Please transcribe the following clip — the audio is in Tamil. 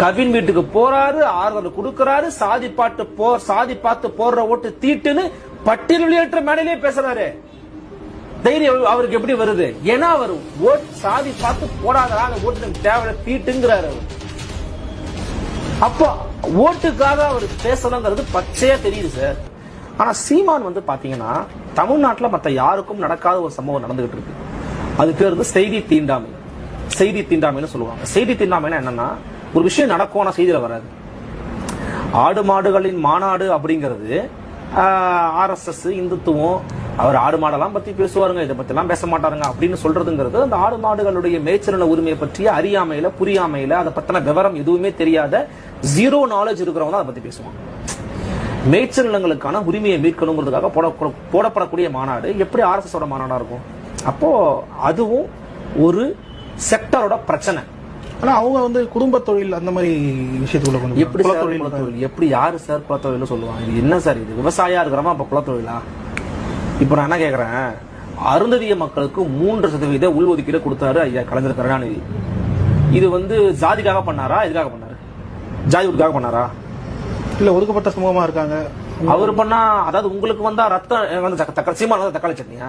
கவின் வீட்டுக்கு போறாரு ஆறுதல் கொடுக்கறாரு சாதி பாட்டு போ சாதி பார்த்து போடுற ஓட்டு தீட்டுன்னு பட்டியல் வெளியேற்ற மேடையிலே பேசுறாரு. தைரியம் அவருக்கு எப்படி வருது? ஏன்னா அவர் ஓட் சாதி பார்த்து போடாதடா அந்த ஓட்டு நமக்கு தேவை தீட்டுங்கிறாரு அவர். அப்போ ஓட்டுக்காக அவர் பேசணுங்கிறது பச்சையா தெரியுது சார். ஆனா சீமான் வந்து பாத்தீங்கன்னா தமிழ்நாட்டுல மத்த யாருக்கும் நடக்காத ஒரு சம்பவம் நடந்துகிட்டு இருக்கு. அது பேர் வந்து செய்தி தீண்டாமை. செய்தி தீண்டாமைன்னு சொல்லுவாங்க. செய்தி தீண்டாமைன்னா என்னன்னா ஒரு விஷயம் நடக்கும் ஆனால் செய்தியில் வராது. ஆடு மாடுகளின் மாநாடு அப்படிங்கிறது ஆர்எஸ்எஸ் இந்துத்துவம் அவர் ஆடு மாடெல்லாம் பற்றி பேசுவாருங்க இதை பற்றிலாம் பேச மாட்டாருங்க அப்படின்னு சொல்றதுங்கிறது அந்த ஆடு மாடுகளுடைய மேய்ச்சல் உரிமையை பற்றிய அறியாமையில புரியாமையில அதை பற்றின விவரம் எதுவுமே தெரியாத ஜீரோ நாலேஜ் இருக்கிறவங்க தான் அதை பற்றி பேசுவாங்க. மேய்ச்சல் நிலங்களுக்கான உரிமையை மீட்கணுங்கிறதுக்காக போட போடப்படக்கூடிய மாநாடு எப்படி ஆர்எஸ்எஸோட மாநாடாக இருக்கும்? அப்போ அதுவும் ஒரு செக்டரோட பிரச்சனை. ஆனா அவங்க வந்து குடும்ப தொழில் அந்த மாதிரி விஷயத்துக்குள்ள கொண்டு எப்படி. சார் குலத்தொழில் எப்படி யாரு சார் குலத்தொழில் சொல்லுவாங்க? இது என்ன சார் இது? விவசாயியா இருக்கிறமா அப்ப குலத்தொழிலா? இப்ப நான் என்ன கேக்குறேன்? அருந்ததிய மக்களுக்கு மூன்று சதவீத உள்ஒதுக்கீடு கொடுத்தாரு ஐயா கலைஞர் கருணாநிதி. இது வந்து ஜாதிக்காக பண்ணாரா? எதுக்காக பண்ணாரு? ஜாதி ஒதுக்காக பண்ணாரா? இல்ல ஒதுக்கப்பட்ட சமூகமா இருக்காங்க. அவர் பண்ணா அதாவது உங்களுக்கு வந்தா ரத்தம் வந்து தக்க- தக்காளி சீமான தக்காளி சட்னியா?